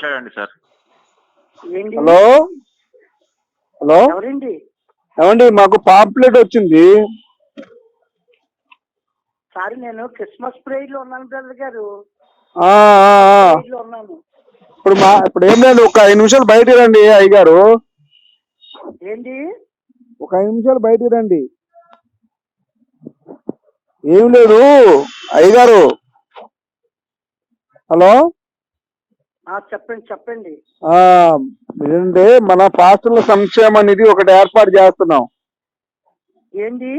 మాట్లాడండి sir. Hello? Hello? ఎవరండి? ఏమండి మాకు పాంప్లెట్ వచ్చింది. సారీ నేను క్రిస్మస్ ప్రేయర్లో ఉన్నాను బ్రదర్ గారు. ఆ, ఆ, ఆ. ప్రేయర్లో ఉన్నాను. ఇప్పుడు మా ఇప్పుడు ఏం లేదు ఒక ఐదు నిమిషాలు బయట రండి అయ్యగారు ఏంటి? ఒక ఐదు నిమిషాలు బయటికి రండి. ఏం లేదు అయ్యగారు హలో? చెప్పండి చెప్పండి. ఏంటంటే మన పాస్టర్ల సంక్షేమ నిధి ఒకటి ఏర్పాటు చేస్తున్నాం. ఏంటి?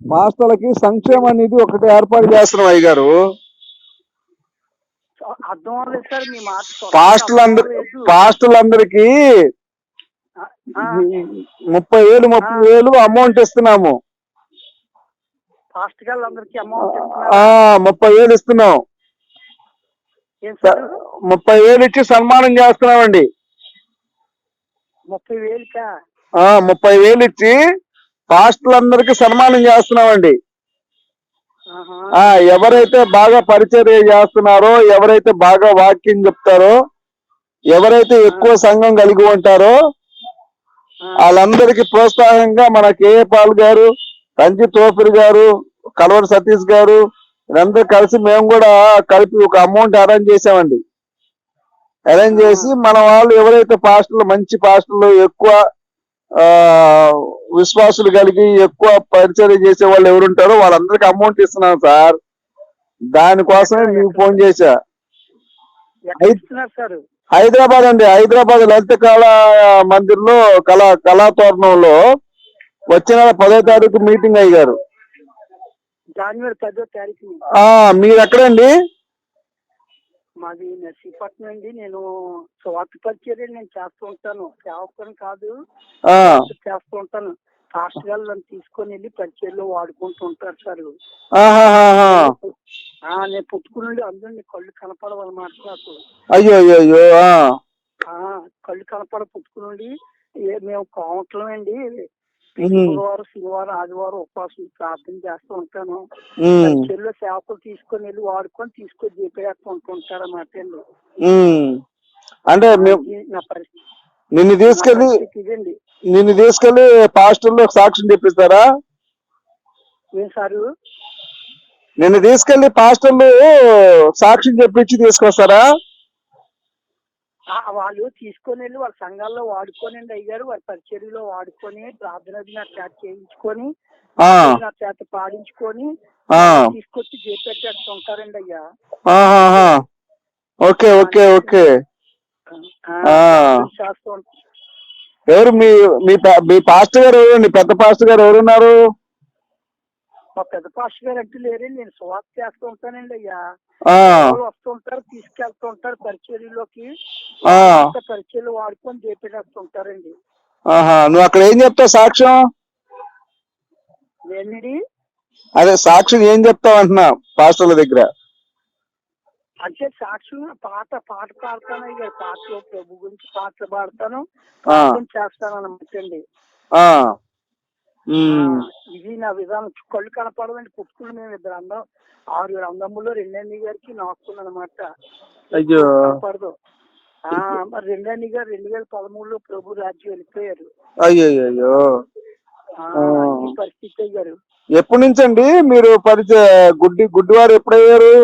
పాస్టర్లకి సంక్షేమ నిధి ఒకటి ఏర్పాటు చేస్తున్నాం. పాస్టర్లందరికీ ఆ, ఆ, ముప్పై వేలు ముప్పై వేలు అమౌంట్ ఇస్తున్నాము. గారు ముప్పై వేలు ఇస్తున్నాం. ముప్పై వేలు ఇచ్చి సన్మానం చేస్తున్నామండి. ముప్పై వేలుకా ఆ ముప్పై వేలు ఇచ్చి పాస్టర్లందరికీ సన్మానం చేస్తున్నామండి. ఎవరైతే బాగా పరిచర్య చేస్తున్నారో ఎవరైతే బాగా వాక్యం చెప్తారో ఎవరైతే ఎక్కువ సంఘం కలిగి ఉంటారో వాళ్ళందరికీ ప్రోత్సాహంగా మన కేఏ పాల్ గారు రంజిత్ తోపిరి గారు కలవరి సతీష్ గారు వీళ్ళందరూ కలిసి మేము కూడా కలిపి ఒక అమౌంట్ అరేంజ్ చేసామండి అరేంజ్ చేసి మన వాళ్ళు ఎవరైతే పాస్టర్లు మంచి పాస్టర్లు ఎక్కువ విశ్వాసులు కలిగి ఎక్కువ పరిచర్య చేసే వాళ్ళు ఎవరుంటారో వాళ్ళందరికీ అమౌంట్ ఇస్తున్నాం సార్. దానికోసమే మీకు ఫోన్ చేశా. హైదరాబాద్ అండి. హైదరాబాద్ లలిత కళా మందిర్లో కళా కళాతోరణంలో వచ్చిన నెల పదో తారీఖు మీటింగ్ అయ్యారు. జనవరి పదో తారీఖు మీరు ఎక్కడండి? మాది నర్సీపట్నం అండి. నేను స్వార్థ పరిచర్య నేను చేస్తూ ఉంటాను. సేవకుని కాదు. చేస్తూ ఉంటాను. ఫాస్ట్గా నన్ను తీసుకొని వెళ్ళి పరిచయలో వాడుకుంటూ ఉంటారు సార్. నేను పుట్టుకుని అందరినీ కళ్ళు కనపడవన్నమాట నాకు. అయ్యో అయ్యో కళ్ళు కనపడ పుట్టుకుని మేము అండి ఉహుం. శుక్రవారం శనివారం ఆదివారం ఉపవాసం ప్రార్థన చేస్తూ ఉంటాను. చెల్లు సేవకులు తీసుకొని వెళ్ళి వాడుకొని తీసుకొని చెప్పేస్తూ ఉంటుంటారు అన్నమాట. అంటే నా పరిస్థితి నిన్ను తీసుకెళ్ళి నిన్ను తీసుకెళ్ళి పాస్టర్లో సాక్ష్యం చెప్పిస్తారా? ఏం సారు? నిన్ను తీసుకెళ్ళి పాస్టర్లు సాక్ష్యం చెప్పించి తీసుకొస్తారా? వాళ్ళు తీసుకొని వెళ్ళి వాళ్ళ సంఘాల్లో వాడుకోనండి అయ్యారు వాళ్ళ పరిచర్యలో వాడుకొని ప్రార్థన నా చేత చేయించుకొని నా చేత పాడించుకొని. తీసుకొచ్చి చేపెట్టేస్తూ ఉంటారండి అయ్యా. Okay okay okay. ఎవరు మీ మీ పాస్టర్ గారు ఎవరండి? పెద్ద పాస్టర్ గారు ఎవరున్నారు? మా పెద్ద పాస్టర్ గారు అంటూ లేరండి నేను సువార్త చేస్తూ ఉంటానండి అయ్యా. ఆ, వాళ్ళు వస్తూ ఉంటారు తీసుకెళ్తూ ఉంటారు పరిచర్యలోకి. ఆ, పరిచయలు వాడుకొని ఆహా నువ్వు అక్కడ ఏం చెప్తావు సాక్ష్యం? ఏంటి అదే సాక్ష్యం ఏం చెప్తావు అంటున్నా పాస్టర్ల దగ్గర? అంటే సాక్షి పాట పాట పాడతాను అయ్యా. పాటలు ప్రభు గురించి పాటలు పాడతాను. చేస్తాను అనమాట అండి. ఇది నా విధానం. కళ్ళు కనపడదండి పుట్టుకుని మేము ఇద్దరు అందం ఆరుగురు అందములో రెండన్ని గారికి నాకుతుంది అనమాట అయ్యో. కనపడదు. ఆ, మరి రెండన్ని గారు రెండు వేల పదమూడులో ప్రభు రాజ్యం వెళ్ళిపోయారు. అయ్యో అయ్యో పరిస్థితి అయ్యారు. ఎప్పటి నుంచండి మీరు పరిచయ గుడ్డి గుడ్డివారు ఎప్పుడయ్యారు?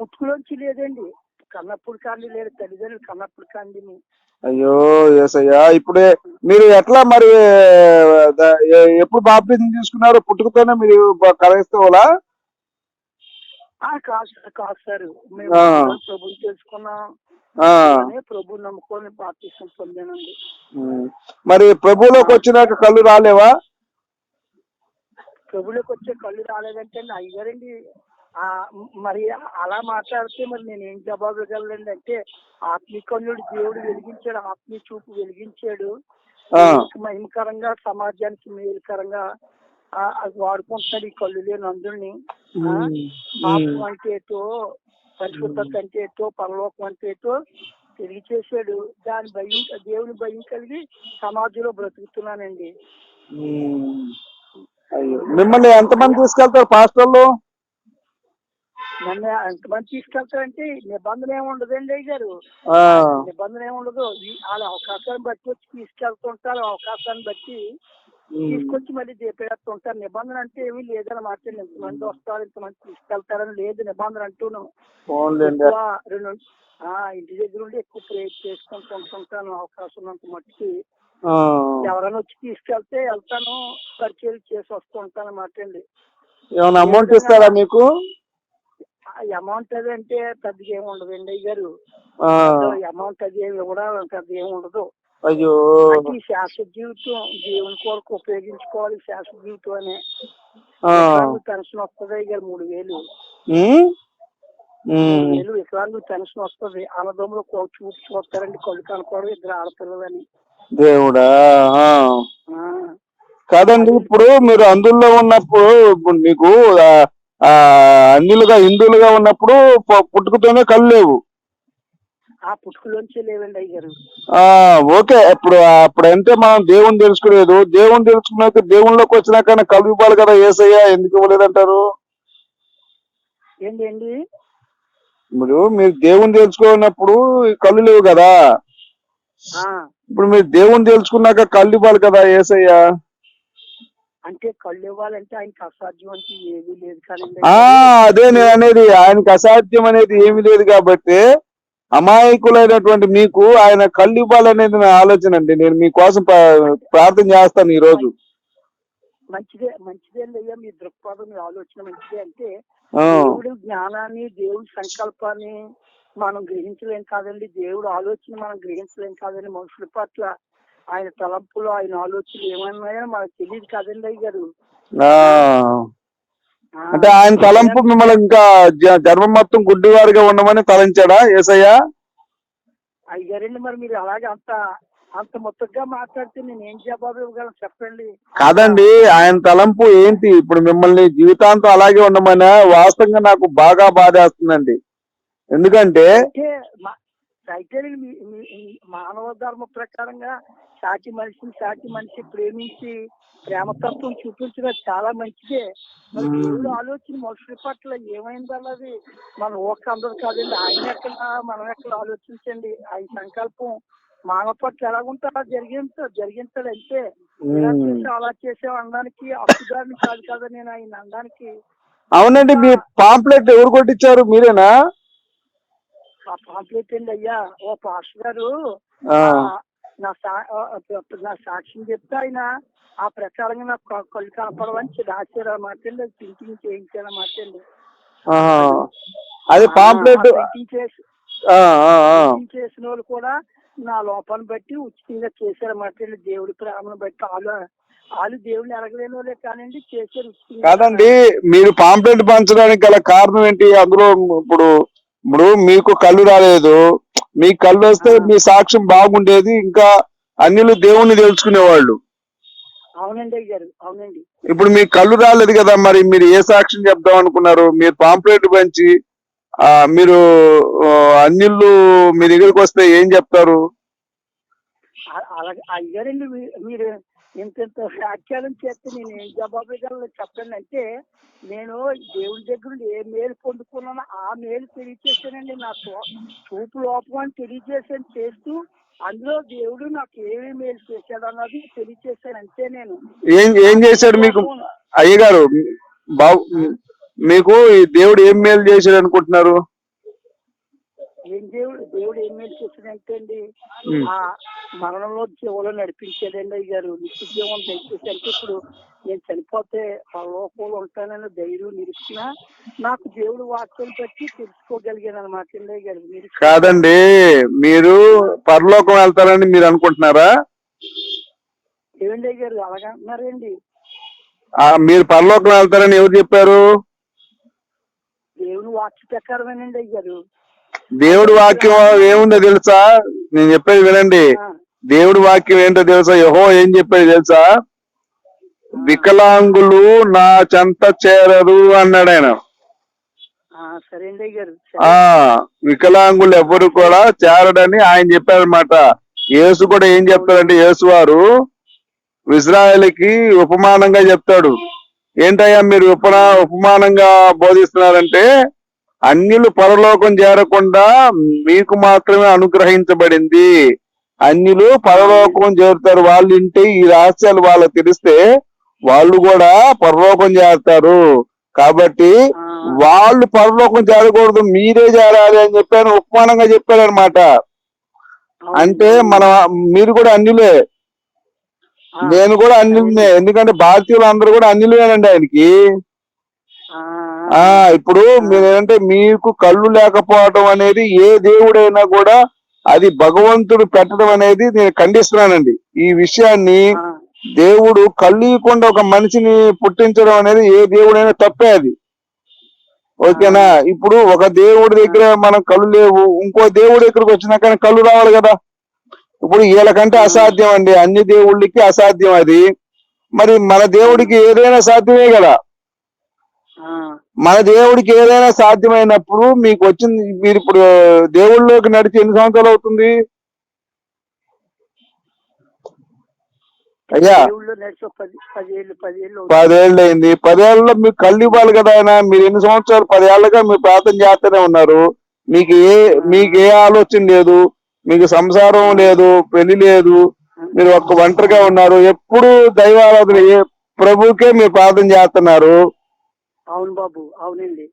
పుట్టుకులోంచి లేదండి. కన్నప్పుడు కానీ లేదు తల్లిదండ్రులు కన్నప్పుడు కానీ అయ్యో ఏసయ్యా ఇప్పుడే మీరు ఎట్లా మరి ఎప్పుడు బాప్తిజం తీసుకున్నారు? పుట్టుకతోనే మీరు క్రైస్తవులా కాదు సార్, మేము. ప్రభుని ప్రభు నమ్ముకొని పొందానండి. మరి ప్రభువులోకి వచ్చినాక కళ్ళు రాలేవా? ప్రభులోకి వచ్చే కళ్ళు రాలేదంటే అయ్యారండి మరి అలా మాట్లాడితే మరి నేను ఏం జవాబు ఇవ్వగలండి అంటే ఆత్మీకన్యుడు దేవుడు వెలిగించాడు ఆత్మీయ చూపు వెలిగించాడు. మహిమకరంగా సమాజానికి మేలుకరంగా అది వాడుకుంటున్నాడు ఈ కళ్ళు లేని అందరినీ. పాపం అంటే ఏటో పరిశుద్ధత అంటే ఏటో పరలోకం అంటే ఏటో తిరిగి చేశాడు. దాని భయం దేవుని భయం కలిగి సమాజంలో బ్రతుకుతున్నానండి. మిమ్మల్ని ఎంతమంది తీసుకెళ్తారు పాస్టర్లు? నన్ను ఎంతమంది తీసుకెళ్తారంటే నిబంధన ఏమి ఉండదండి అయ్య గారు నిబంధన ఏమి ఉండదు. ఈ- వాళ్ళ అవకాశాన్ని బట్టి వచ్చి తీసుకెళ్తుంటారు. అవకాశాన్ని బట్టి తీసుకొచ్చి మళ్ళీ చేపేస్తుంటారు. నిబంధన అంటే ఏమీ లేదన్నమాట. ఇంతమంది వస్తారు ఇంతమంది తీసుకెళ్తారని లేదు నిబంధన అంటూను. రెండు ఆ, ఇంటి దగ్గర ఉండి ఎక్కువ ప్రేర్ చేసుకుంటూ ఉంటుంటాను అవకాశం ఉన్నంత మట్టుకి. ఎవరైనా వచ్చి తీసుకెళ్తే వెళ్తాను పరిచయం చేసి వస్తూ ఉంటాను అన్నమాట అండి. ఏమైనా అమౌంట్ ఇస్తారా మీకు? అమౌంట్ అది అంటే పెద్దగా ఏమి ఉండదండి అయ్య గారు అమౌంట్ అది ఏమి కూడా పెద్ద ఏమి ఉండదు. అయ్యో. ఈ శాశ్వత జీవితం దేవుని కొరకు ఉపయోగించుకోవాలి శాశ్వత జీవితం అనే. పెన్షన్ వస్తుంది గారు మూడు వేలు. వేలు వికలాంగులు పెన్షన్ వస్తుంది. అన్నదమ్ములు కో- చూపు చూస్తారండి కళ్ళు కనపడరు ఇద్దరు ఆడపిల్లలని. దేవుడా కాదండి ఇప్పుడు మీరు అందులో ఉన్నప్పుడు ఇప్పుడు మీకు ఆ, అన్యులుగా హిందువులుగా ఉన్నప్పుడు పుట్టుకతోనే కళ్ళు లేవు. ఓకే ఇప్పుడు అప్పుడంటే మనం దేవుని తెలుసుకోలేదు. దేవుని తెలుసుకున్నాక దేవుళ్ళకి వచ్చినాక కళ్ళు ఇవ్వాలి కదా ఏసయ్య ఎందుకు ఇవ్వలేదంటారు? ఏంటి అండి ఇప్పుడు మీరు దేవుని తెలుసుకున్నప్పుడు కళ్ళు లేవు కదా. ఇప్పుడు మీరు దేవుని తెలుసుకున్నాక కళ్ళు ఇవ్వాలి కదా ఏసయ్య? అంటే కళ్ళు ఇవ్వాలంటే ఆయనకి అసాధ్యం అంటే ఏమీ లేదు కానీ అదే నేను అనేది ఆయనకి అసాధ్యం అనేది ఏమీ లేదు కాబట్టి అమాయకులైనటువంటి మీకు ఆయన కళ్ళు ఇవ్వాలనేది నా ఆలోచన అండి. నేను మీకోసం ప్ర- ప్రార్థన చేస్తాను ఈ రోజు మంచిదే మంచిదే అయ్యా మీ దృక్పథం మీ ఆలోచన మంచిదే అంటే దేవుడి జ్ఞానాన్ని దేవుడి సంకల్పాన్ని మనం గ్రహించలేం కాదండి. దేవుడు ఆలోచన మనం గ్రహించలేం కాదండి. మనుషుల పట్ల ఆయన తలంపులు ఆయన ఆలోచనలు ఏమన్నాయో మనకు తెలియదు కాదండి గారు. అంటే ఆయన తలంపు మిమ్మల్ని ఇంకా జన్మ మొత్తం గుడ్డివారిగా ఉండమని తలంచాడా ఏసయ్య? అయ్యారండి మరి మీరు అలాగే అంత అంత మొత్తంగా మాట్లాడితే నేను ఏం జవాబు ఇవ్వగలను చెప్పండి. కాదండి ఆయన తలంపు ఏంటి? ఇప్పుడు మిమ్మల్ని జీవితాంతం అలాగే ఉండమని వాస్తవంగా నాకు బాగా బాధేస్తుందండి. ఎందుకంటే అయితే మానవ ధర్మ ప్రకారంగా సాటి మనిషిని సాటి మనిషి ప్రేమించి ప్రేమతత్వం చూపించడం చాలా మంచిదే. మరి. దేవుడు ఆలోచన మనుషుల పట్ల ఏమైంది అన్నది మన ఓక అందదు కాదండి ఆయన ఎక్కడ మనం ఎక్కడ ఆలోచించండి. ఆయన సంకల్పం మానవ పట్ల ఎలాగుంటే అలా జరిగించ జరిగించాలి. చేసి అలా చేసాం అనడానికి హక్కుదారిని కాదు కదా నేను ఆయన అనడానికి. అవునండి మీ పాంప్లెట్ ఎవరు కొట్టించారు? మీరేనా? ఆ పాంప్లెట్ అండి అయ్యా? ఓ పాస్టర్ గారు. నా సా- నా సాక్ష్యం చెప్తే ఆయన ఆ ప్రకారంగా నాకు కళ్ళు కనపడవని రాశారు అన్నమాట అండి అది ప్రింటింగ్ చేయించారు అన్నమాట అండి. అది పాంప్లెట్ చేసిన వాళ్ళు కూడా నా లోపాన్ని బట్టి ఉచితంగా చేశారన్నమాట అండి దేవుడి ప్రేమను బట్టి వాళ్ళు వాళ్ళు దేవుడిని ఎరగలేని వాళ్ళే కానివ్వండి చేశారు. కాదండి మీరు పాంప్లెట్ పంచడానికి గల కారణం ఏంటి? అందులో ఇప్పుడు ఇప్పుడు మీకు కళ్ళు రాలేదు. మీకు కళ్ళు వస్తే మీ సాక్ష్యం బాగుండేది ఇంకా అన్యులు దేవుణ్ణి తెలుసుకునేవాళ్ళు. అవునండి అయ్య గారు అవునండి. ఇప్పుడు మీకు కళ్ళు రాలేదు కదా మరి మీరు ఏ సాక్ష్యం చెప్దాం అనుకున్నారు? మీరు పాంప్లెట్ పంచి ఆ మీరు అన్యులు మీ దగ్గరికి వస్తే ఏం చెప్తారు? అయ్యారండి మీ- మీరు ఇంత వ్యాఖ్యానం చేస్తే నేను ఏం జవాబు ఇవ్వగలను చెప్పండి అంటే నేను దేవుడి దగ్గర నుండి ఏ మేలు పొందుకున్నానో ఆ మేలు తెలియచేశానండి నా చూ- చూపు లోపం అని తెలియజేసాను చేస్తూ అందులో దేవుడు నాకు ఏమి మేలు చేశాడు అన్నది తెలియచేశాను అంతే నేను. ఏం ఏం చేశాడు మీకు అయ్యగారు? బాబు మీకు ఈ దేవుడు ఏం మేలు చేశాడు అనుకుంటున్నారు? ఏం దేవుడు దేవుడు ఏం మేలు చేశాడంటే అండి. ఆ మరణంలో జీవంలో నడిపించాడండి అయ్య గారు నిత్య జీవం దయచేసి అంటే ఇప్పుడు నేను చనిపోతే పరలోకంలో ఉంటానని ధైర్యం నిరీక్షణ నాకు దేవుడు వాక్యం బట్టి తెలుసుకోగలిగాను అనమాట అండి అయ్య గారు కాదండి మీరు పరలోకం వెళ్తారని మీరు అనుకుంటున్నారా? ఏమండి అయ్య గారు అలాగే అంటున్నారండి. ఆ, మీరు పరలోకం వెళ్తారని ఎవరు చెప్పారు? దేవుని వాక్య ప్రకారమేనండి అయ్య గారు దేవుడి వాక్యం ఏముందో తెలుసా? నేను చెప్పేది వినండి. దేవుడి వాక్యం ఏంటో తెలుసా? యహో ఏం చెప్పేది తెలుసా? వికలాంగులు నా చెంత చేరరు అన్నాడు ఆయన. ఆ. వికలాంగులు ఎవరు కూడా చేరడని ఆయన చెప్పారనమాట యేసు కూడా ఏం చెప్తాడంటే యేసు వారు ఇజ్రాయెల్కి ఉపమానంగా చెప్తాడు. ఏంటయ్యా మీరు ఉపనా ఉపమానంగా బోధిస్తున్నారంటే అన్యులు పరలోకం చేరకుండా మీకు మాత్రమే అనుగ్రహించబడింది. అన్యులు పరలోకం చేరుతారు. వాళ్ళు ఇంటి ఈ రహస్యాలు వాళ్ళకి తెలిస్తే వాళ్ళు కూడా పరలోకం చేరుతారు. కాబట్టి వాళ్ళు పరలోకం చేరకూడదు. మీరే చేరాలి అని చెప్పాను. ఉపమానంగా చెప్పారు అనమాట అవును. అంటే మన మీరు కూడా అన్యులే. నేను కూడా అన్యులనే. ఎందుకంటే భారతీయులు అందరూ కూడా అన్యులేనండి ఆయనకి. ఆ, ఇప్పుడు మీరేంటే మీకు కళ్ళు లేకపోవడం అనేది ఏ దేవుడైనా కూడా అది భగవంతుడు పెట్టడం అనేది నేను ఖండిస్తున్నానండి. ఈ విషయాన్ని దేవుడు కళ్ళు ఇవ్వకుండా ఒక మనిషిని పుట్టించడం అనేది ఏ దేవుడైనా తప్పే అది. ఓకేనా? ఇప్పుడు ఒక దేవుడి దగ్గర మనం కళ్ళు లేవు ఇంకో దేవుడి దగ్గరకు వచ్చినా కానీ కళ్ళు రావాలి కదా. ఇప్పుడు వీళ్ళకంటే అసాధ్యం అండి అన్ని దేవుళ్ళకి అసాధ్యం అది. మరి మన దేవుడికి ఏదైనా సాధ్యమే కదా. మన దేవుడికి ఏదైనా సాధ్యమైనప్పుడు మీకు వచ్చింది మీరు ఇప్పుడు దేవుళ్ళలోకి నడిచి ఎన్ని సంవత్సరాలు అవుతుంది? అయ్యా. పదేళ్ళు అయింది పదేళ్ళలో మీకు కళ్ళు ఇవ్వాలి కదా ఆయన. మీరు ఎన్ని సంవత్సరాలు పదేళ్ళుగా మీరు ప్రార్థన చేస్తూనే ఉన్నారు. మీకు ఏ మీకు ఏ ఆలోచన లేదు. మీకు సంసారం లేదు పెళ్ళి లేదు. మీరు ఒక్క ఒంటరిగా ఉన్నారు. ఎప్పుడు దైవారాధన ప్రభుకే మీరు ప్రార్థన చేస్తున్నారు. అవును బాబు అవునండి.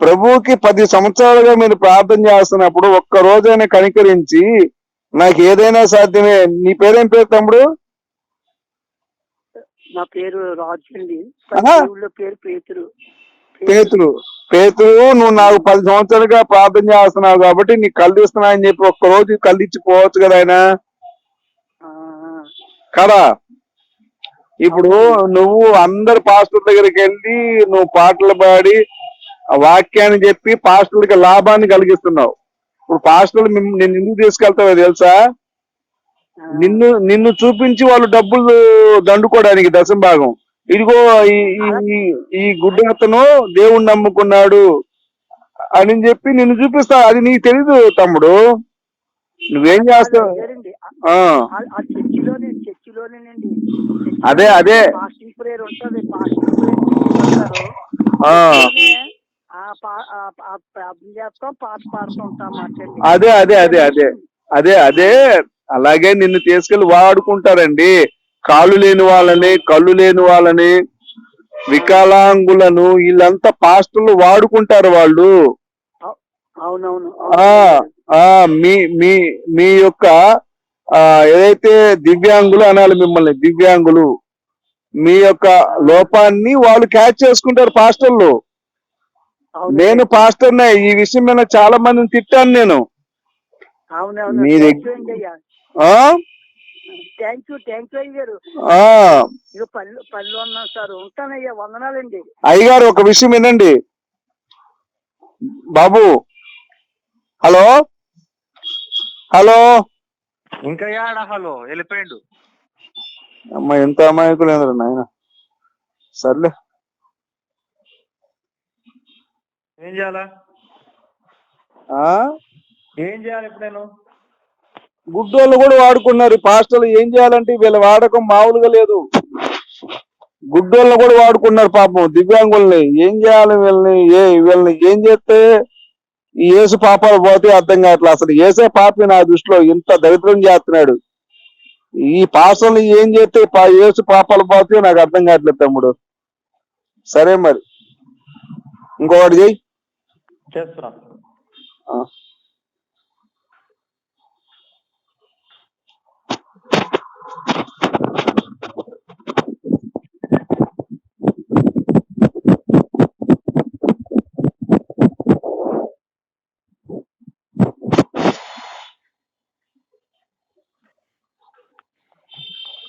ప్రభువుకి పది సంవత్సరాలుగా మీరు ప్రార్థన చేస్తున్నప్పుడు ఒక్క రోజైనా కనికరించి నాకు ఏదైనా సాధ్యమే. నీ పేరేం పేరు తమ్ముడు? నా పేరు రాజు అండి. పేరు పేతురు. పేతురు. పేతురు నువ్వు నాకు పది సంవత్సరాలుగా ప్రార్థన చేస్తున్నావు కాబట్టి నీకు కళ్ళు ఇస్తున్నా అని చెప్పి ఒక్క రోజు కళ్ళు ఇచ్చి పోవచ్చు కదా ఆయన. కదా? ఇప్పుడు నువ్వు అందరు పాస్టర్ దగ్గరికి వెళ్ళి నువ్వు పాటలు పాడి వాక్యాన్ని చెప్పి పాస్టర్లకి లాభాన్ని కలిగిస్తున్నావు. ఇప్పుడు పాస్టర్లు నిన్ను ఎందుకు తీసుకెళ్తావో తెలుసా? నిన్ను నిన్ను చూపించి వాళ్ళు డబ్బులు దండుకోవడానికి దశం భాగం. ఇదిగో ఈ ఈ- ఈ- ఈ గుడ్డి అతను దేవుణ్ణి నమ్ముకున్నాడు అని చెప్పి నిన్ను చూపిస్తా. అది నీకు తెలీదు తమ్ముడు. నువ్వేం చేస్తావు? అదే, అదే. పాస్టింగ్ ప్రేయర్ ఉంటది పాస్టింగ్ ప్రేయర్ ప్రార్థన చేస్తాం పాట అదే అదే అదే అదే. అదే అదే. అలాగే నిన్ను తీసుకెళ్ళి వాడుకుంటారండి. కాళ్ళు లేని వాళ్ళని కళ్ళు లేని వాళ్ళని వికలాంగులను వీళ్ళంతా పాస్టర్లు వాడుకుంటారు వాళ్ళు. అవునవును మీ మీ మీ యొక్క ఏదైతే దివ్యాంగులు అనాలి మిమ్మల్ని దివ్యాంగులు మీ యొక్క లోపాన్ని వాళ్ళు క్యాచ్ చేసుకుంటారు పాస్టర్లు. నేను పాస్టర్నే ఈ విషయం మీద చాలా మందిని తిట్టాను నేను. మీ దగ్గర- థ్యాంక్ యూ థ్యాంక్ యూ అయ్య గారు ఆ. ఇక పళ్ళు పళ్ళు ఉన్నాం సార్ ఉంటానయ్యా వందనాలండి. అయ్యగారు ఒక విషయం వినండి. బాబు. హలో? హలో? ఇంకా యాడ హలో వెళ్ళిపోయిండు. అమ్మ ఎంత అమాయకులేదురా నాయన? సర్లే. ఏం చేయాలా? ఆ? ఏం చేయాలి ఇప్పుడు నేను గుడ్డోళ్ళు కూడా వాడుకున్నారు. పాస్టర్లు ఏం చేయాలంటే వీళ్ళ వాడకం మామూలుగా లేదు. గుడ్డోళ్ళని కూడా వాడుకున్నారు పాపం. దివ్యాంగుల్ని. ఏం చేయాలి వీళ్ళని? ఏ వీళ్ళని ఏం చేస్తే ఈ యేసు పాపాలు పోతే అర్థం కావట్లేదు అసలు ఏసే పాపి నా దృష్టిలో ఇంత దరిద్రం చేస్తున్నాడు. ఈ పాసలు ఏం చేస్తే పా- యేసు పాపాలు పోతే నాకు అర్థం కావట్లేదు తమ్ముడు. సరే మరి. ఇంకొకటి చెయ్యి. చేస్తున్నా.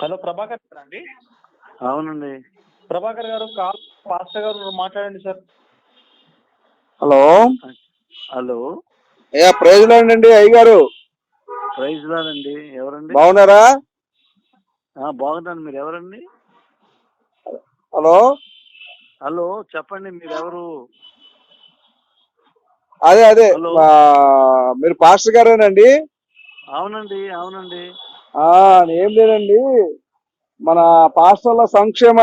హలో ప్రభాకర్ గారా అండి? అవునండి. ప్రభాకర్ గారు కాల్ పాస్టర్ గారు మాట్లాడండి సార్. హలో. హలో. అయ్యా ప్రైజ్ అండి అయ్యగారు. ప్రైజ్ లాడండి ఎవరండి? బాగున్నారా? ఆ, బాగున్నాను. మీరు ఎవరండి హలో. హలో చెప్పండి మీరు ఎవరు అదే అదే మీరు పాస్టర్ గారేనండి? అవునండి అవునండి. ఏం లేదండి. మన పాస్టర్ల సంక్షేమ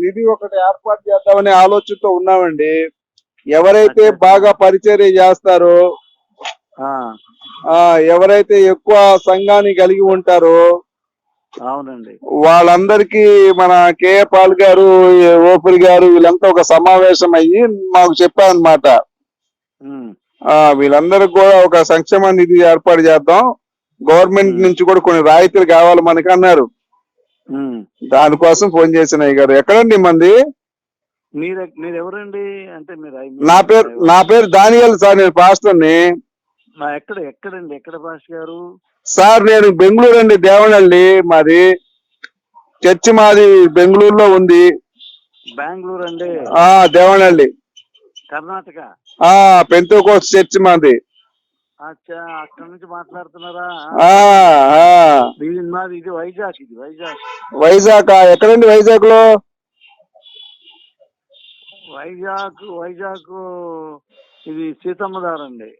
నిధి ఒకటి ఏర్పాటు చేద్దామనే ఆలోచనతో ఉన్నామండి. ఎవరైతే బాగా పరిచర్య చేస్తారో ఆ, ఆ ఎవరైతే ఎక్కువ సంఘాన్ని కలిగి ఉంటారో అవునండి. వాళ్ళందరికీ మన కే పాల్ గారు ఓపిరి గారు వీళ్ళంతా ఒక సమావేశం అయ్యి మాకు చెప్పారనమాట వీళ్ళందరికి కూడా ఒక సంక్షేమ నిధి ఏర్పాటు చేద్దాం. Government Hmm. నుంచి కూడా కొన్ని రాయితీలు కావాలి మనకి అన్నారు. ఉమ్. దానికోసం ఫోన్ చేసిన గారు. ఎక్కడండి మంది? మీరు మీరు ఎవరండి అంటే మీరు నా పేరు నా పేరు దానియల్ సార్ నేను పాస్టర్ని. ఎక్కడ ఎక్కడండి? ఎక్కడ భాష గారు? సార్ నేను బెంగళూరు అండి దేవనహల్లి మాది. చర్చి మాది బెంగళూరులో ఉంది. బెంగళూరు అండి ఆ దేవనహల్లి కర్ణాటక? ఆ పెంతోకోస్ చర్చి మాది. అక్కడ నుంచి మాట్లాడుతున్నారా? మాది ఇది వైజాగ్ ఇది వైజాగ్. వైజాగ్ ఎక్కడండి వైజాగ్లో వైజాగ్ వైజాగ్ ఇది సీతమ్మదార్ అండి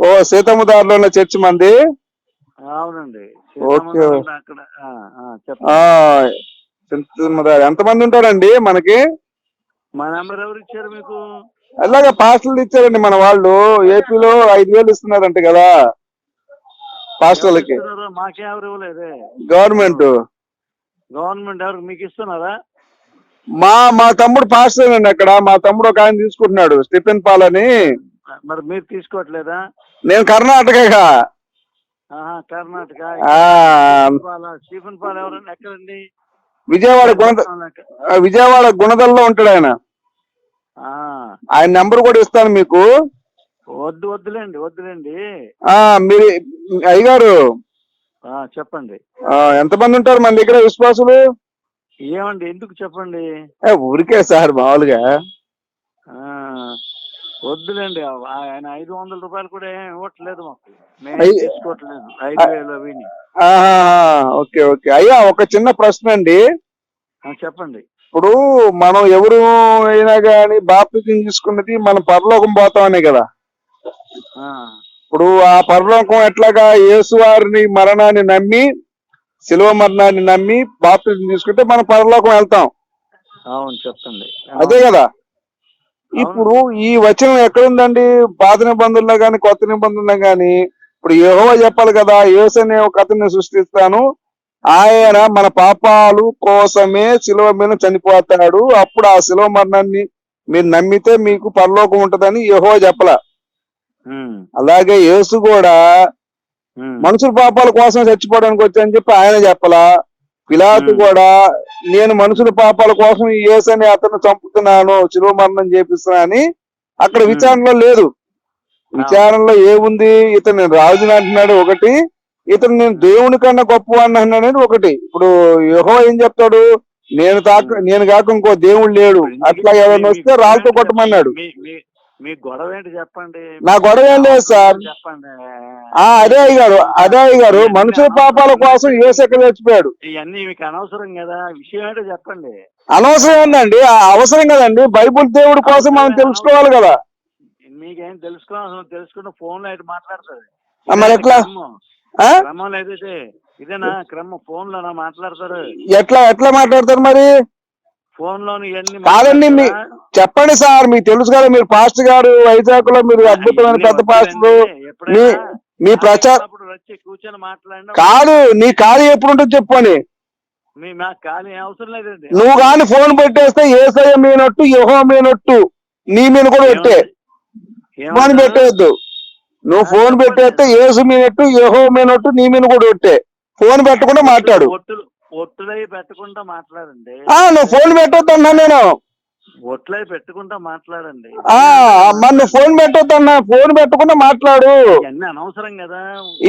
ఓ సీతమ్మదారిలో ఉన్న చర్చి మంది? అవునండి. సీతమ్మదార్ అక్కడ. సీతమ్మదారి. ఎంతమంది ఉంటారండి మనకి? మా నెంబర్ ఎవరు ఇచ్చారు మీకు? అలాగే పాస్టర్లు ఇచ్చారండి మన వాళ్ళు. ఏపీలో ఐదు వేలు ఇస్తున్నారంట కదా పాస్టర్లకి. గవర్నమెంట్. గవర్నమెంట్ ఎవరు మీకు ఇస్తున్నారా? మా మా తమ్ముడు పాస్టర్ అండి అక్కడ. మా తమ్ముడు ఒక ఆయన తీసుకుంటున్నాడు స్టిఫెన్ పాల్ అని. మరి మీరు తీసుకోవట్లేదా? నేను కర్ణాటక. ఆ, పాల స్టీఫెన్ పాల్ ఎవరండి? ఎక్కడండి? విజయవాడ గుణద ఆ, విజయవాడ గుణదల్లో ఉంటాడు ఆయన. ఆయన నెంబర్ కూడా ఇస్తాను మీకు. వద్దు వద్దులేండి వద్దులేండి. ఆ మీరు అయ్యగారు. ఆ, చెప్పండి. ఎంతమంది ఉంటారు మన దగ్గర విశ్వాసులు? ఏమండి ఎందుకు చెప్పండి? ఊరికే సార్ మామూలుగా. ఆ, వద్దులేండి ఆయన ఐదు వందల రూపాయలు కూడా ఏం ఇవ్వట్లేదు మాకు. తీసుకోవట్లేదు. ఐదు వేలు ఆహా, ఓకే ఓకే. అయ్యా ఒక చిన్న ప్రశ్న అండి. చెప్పండి. ఇప్పుడు మనం ఎవరు అయినా గాని బాప్తిజం తీసుకున్నది మనం పరలోకం పోతామనే కదా. ఇప్పుడు ఆ పరలోకం ఎట్లాగా యేసు వారిని మరణాన్ని నమ్మి శిలువ మరణాన్ని నమ్మి బాప్తిజం తీసుకుంటే మనం పరలోకం వెళ్తాం. అవును చెప్పండి అదే కదా. ఇప్పుడు ఈ వచనం ఎక్కడుందండి? పాత నిబంధనలో గాని కొత్త నిబంధనలో గాని. ఇప్పుడు యెహోవా చెప్పాలి కదా యేసు అనే ఒక అతన్ని సృష్టిస్తాను ఆయన మన పాపాలు కోసమే శిలువ మీద చనిపోతాడు. అప్పుడు ఆ శిలువ మరణాన్ని మీరు నమ్మితే మీకు పరలోకం ఉంటదని యెహోవా చెప్పల. అలాగే యేసు కూడా మనుషుల పాపాల కోసం చచ్చిపోవడానికి వచ్చాయని చెప్పి ఆయన చెప్పలా. పిలాతు. కూడా నేను మనుషుల పాపాల కోసం ఈ యేసు అనే అతను చంపుతున్నాను శిలువ మరణం చేపిస్తున్నా అని అక్కడ. విచారణలో లేదు. విచారణలో ఏముంది? ఇతను రాజుని అంటున్నాడు ఒకటి ఇతను నేను దేవుని కన్నా గొప్పవాడిని అన్నాడని ఒకటి. ఇప్పుడు యెహోవా ఏం చెప్తాడు? నేను తాక నేను కాక ఇంకో దేవుడు లేడు. అట్లా ఎవరైనా వస్తే రాళ్ళతో కొట్టమన్నాడు. మీ గొడవ ఏంటి చెప్పండి? నా గొడవ ఏం లేదు సార్. చెప్పండి. ఆ అదే అయ్యారు అదే అయ్యారు మనుషుల పాపాల కోసం యేసు ఎక్కడ చచ్చిపోయాడు ఇవన్నీ మీకు అనవసరం కదా. విషయం ఏంటో చెప్పండి. అనవసరం ఏందండి? ఆ అవసరం కదండి. బైబుల్ దేవుడి కోసం మనం తెలుసుకోవాలి కదా. మీకేం తెలుసుకోవాల్సిన తెలుసుకున్న ఫోన్లో అయితే మాట్లాడుతుంది. మరి ఎట్లా? క్రమం ఇదేనా? క్రమం ఫోన్ లోనా మాట్లాడతారు ఎట్లా ఎట్లా మాట్లాడతారు మరి? ఫోన్లోని కాదండి మీ? చెప్పండి సార్ మీకు తెలుసు కదా మీరు పాస్టర్ గారు వైజాగ్లో మీరు అద్భుతమైన పెద్ద. ఎప్పుడైనా మీ ప్రచార కూర్చొని మాట్లాడినా కాదు నీ ఖాళీ ఎప్పుడు ఉంటుంది చెప్పని లేదండి. నువ్వు కానీ ఫోన్ పెట్టేస్తే ఏసయ్య మీనట్టు యహో మీనట్టు నీ మీద కూడా పెట్టే ఫోన్? పెట్టేయద్దు. నువ్వు ఫోన్ పెట్టేస్తే ఏసు మీనట్టు యహో మీనట్టు నీ మీద కూడా పెట్టే ఫోన్ పెట్టకుండా మాట్లాడు. ఒట్టులు పెట్టకుండా మాట్లాడండి. ఆ నువ్వు ఫోన్ పెట్టొద్దు అన్నా నేను. ఒట్లై పెట్టుకుంటా మాట్లాడండి. నువ్వు ఫోన్ పెట్టొద్దు అన్నా ఫోన్ పెట్టకుండా మాట్లాడు. అనవసరం కదా.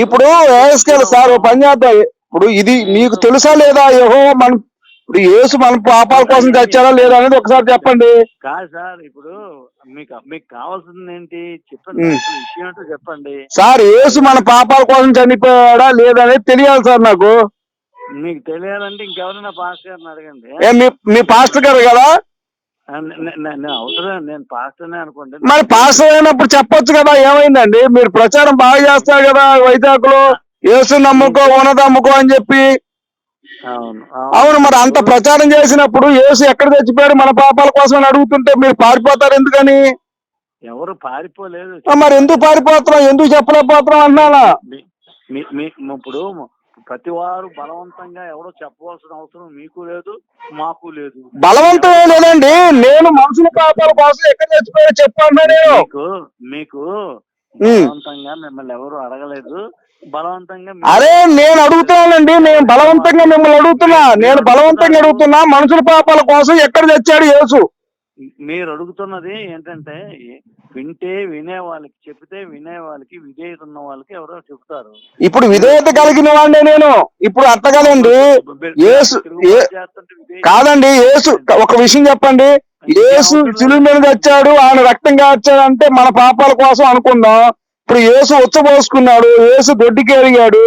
ఇప్పుడు వేసుకెళ్ళి సార్ పని చేద్దాం. ఇప్పుడు ఇది నీకు తెలుసా లేదా? యహో మన ఇప్పుడు యేసు మన పాపాల కోసం చచ్చారా లేదా అనేది ఒకసారి చెప్పండి. కాదు సార్ ఇప్పుడు మీకు మీకు కావాల్సింది ఏంటి? చెప్పండి విషయం ఏంటో చెప్పండి. సార్ యేసు మన పాపాల కోసం చనిపోయాడా లేదా అనేది తెలియాలి సార్ నాకు. మీకు తెలియాలంటే ఇంకెవరైనా పాస్టర్ గారిని అడగండి. ఏ మీ మీ పాస్టర్ గారు కదా? అవసరం నేను పాస్టర్నే అనుకోండి. మరి పాస్టర్ అయినప్పుడు చెప్పొచ్చు కదా ఏమైందండి? మీరు ప్రచారం బాగా చేస్తారు కదా వైజాగ్లో యేసు నమ్ముకో ఉన్నది అమ్ముకో అని చెప్పి అవును. మరి అంత ప్రచారం చేసినప్పుడు యేసు ఎక్కడ చచ్చిపోయాడు మన పాపాల కోసం అడుగుతుంటే మీరు పారిపోతారు ఎందుకని? ఎవరు పారిపోలేదు. మరి ఎందుకు పారిపోతున్నాం ఎందుకు చెప్పలేకపోతున్నాం అన్నానా ఇప్పుడు ప్రతి వారు బలవంతంగా ఎవరో చెప్పవలసిన అవసరం మీకు లేదు మాకు లేదు. బలవంతమే లేదండి. నేను మనుషుల పాపాల కోసం ఎక్కడ చచ్చిపోయా చెప్పన్నా నేను. మీకు మీకు బలవంతంగా మిమ్మల్ని ఎవరు అడగలేదు. బలవంతంగా అరే నేను అడుగుతున్నానండి నేను బలవంతంగా మిమ్మల్ని అడుగుతున్నా. నేను బలవంతంగా అడుగుతున్నా మనుషుల పాపాల కోసం ఎక్కడ తెచ్చాడు యేసు? మీరు అడుగుతున్నది ఏంటంటే వింటే వినే వాళ్ళకి చెప్తే వినే వాళ్ళకి విధేయత ఉన్న వాళ్ళకి ఎవరో చెప్తారు ఇప్పుడు విధేయత కలిగిన వాడినే నేను. ఇప్పుడు అట్ట కదండి. కాదండి యేసు ఒక విషయం చెప్పండి. యేసు చిలువ మీద తెచ్చాడు ఆయన రక్తం కాచాడు అంటే మన పాపాల కోసం అనుకుందాం. ఇప్పుడు యేసు ఉచ్చబోసుకున్నాడు యేసు దొడ్డికి ఎరిగాడు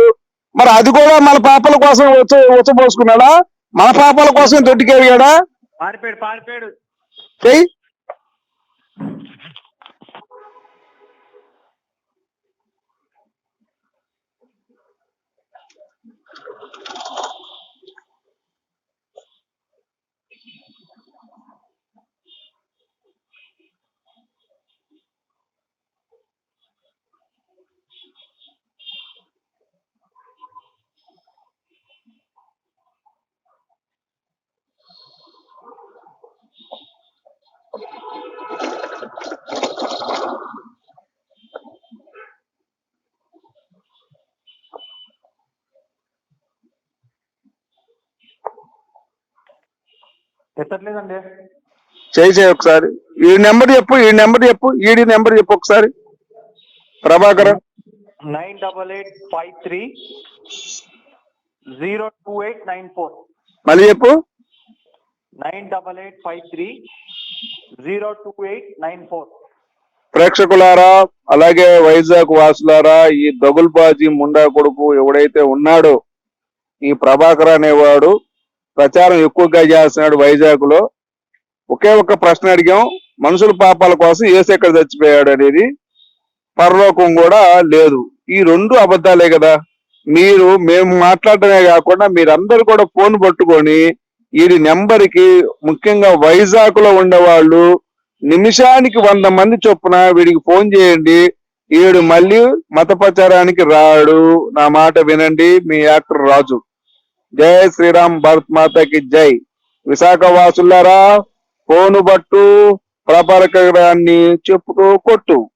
మరి అది కూడా మన పాపాల కోసం ఉచ్చ ఉచ్చబోసుకున్నాడా? మన పాపాల కోసం దొడ్డికి ఎరిగాడా పారిపోయాడు పారిపోయాడు. ఎత్తట్లేదండి. చేయి చేయి ఒకసారి. ఈ నెంబర్ చెప్పు ఈ నెంబర్ చెప్పు ఈడి నెంబర్ చెప్పు ఒకసారి. Prabhakar. Nine double eight five three zero two eight nine four. మళ్ళీ చెప్పు. Nine double eight five three zero two eight nine four. ప్రేక్షకులారా అలాగే వైజాగ్ వాసులారా ఈ దగుల్బాజీ ముండా కొడుకు ఎవడైతే ఉన్నాడో ఈ ప్రభాకర్ అనేవాడు ప్రచారం ఎక్కువగా చేస్తున్నాడు వైజాగ్లో ఒకే ఒక ప్రశ్న అడిగాం మనుషుల పాపాల కోసం ఏసు ఎక్కడ చచ్చిపోయాడు అనేది. పరలోకం కూడా లేదు. ఈ రెండు అబద్ధాలే కదా. మీరు మేము మాట్లాడటమే కాకుండా మీరందరూ కూడా ఫోన్ పట్టుకొని వీడి నెంబర్కి ముఖ్యంగా వైజాగ్లో ఉండేవాళ్ళు నిమిషానికి వంద మంది చొప్పున వీడికి ఫోన్ చేయండి. వీడు మళ్ళీ మత ప్రచారానికి రాడు. నా మాట వినండి. మీ యాక్టర్ రాజు. జై శ్రీరామ్ భారత్ మాతకి జై. విశాఖ వాసులారా ఫోను బట్టు ప్రపరకాన్ని చెప్పుతూ కొట్టు.